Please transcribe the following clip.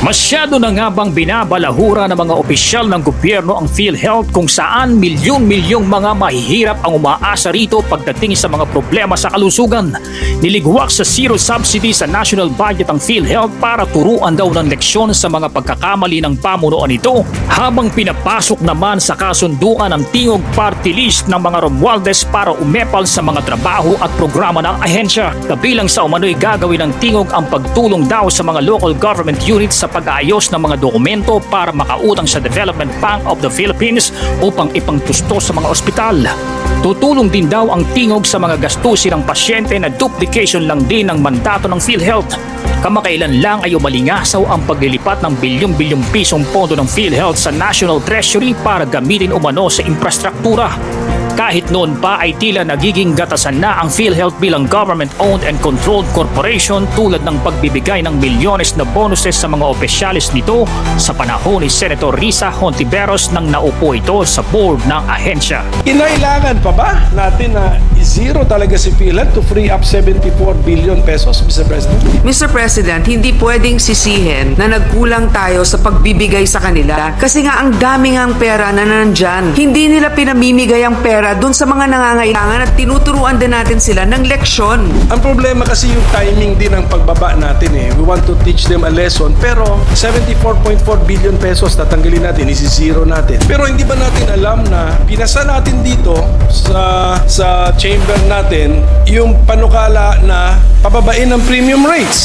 Masyado na nga bang binabalahura ng mga opisyal ng gobyerno ang PhilHealth kung saan milyon-milyong mga mahihirap ang umaasa rito pagdating sa mga problema sa kalusugan. Niligwak sa zero subsidy sa national budget ang PhilHealth para turuan daw ng leksyon sa mga pagkakamali ng pamunuan nito habang pinapasok naman sa kasunduan ng tingog party list ng mga Romualdez para umepal sa mga trabaho at programa ng ahensya. Kabilang sa umano'y gagawin ng tingog ang pagtulong daw sa mga local government units sa pag-aayos ng mga dokumento para makautang sa Development Bank of the Philippines upang ipangtusto sa mga ospital. Tutulong din daw ang tingog sa mga gastusin ng pasyente na duplication lang din ng mandato ng PhilHealth. Kamakailan lang ay umalingasaw ang paglilipat ng bilyong-bilyong pisong pondo ng PhilHealth sa National Treasury para gamitin umano sa infrastruktura. Kahit noon pa ay tila nagiging gatasan na ang PhilHealth bilang government-owned and controlled corporation tulad ng pagbibigay ng milyones na bonuses sa mga opisyalis nito sa panahon ni Senator Risa Hontiveros nang naupo ito sa board ng ahensya. Kinailangan pa ba natin na zero talaga si PhilHealth to free up 74 billion pesos, Mr. President? Mr. President, hindi pwedeng sisihin na nagkulang tayo sa pagbibigay sa kanila kasi nga ang dami ngang pera na nandyan. Hindi nila pinamimigay ang pera dun sa mga nangangailangan at tinuturuan din natin sila ng leksyon. Ang problema kasi yung timing din ng pagbaba natin eh. We want to teach them a lesson pero 74.4 billion pesos tatanggalin natin, isi-zero natin. Pero hindi ba natin alam na pinasa natin dito sa sa chamber natin yung panukala na pababain ng premium rates.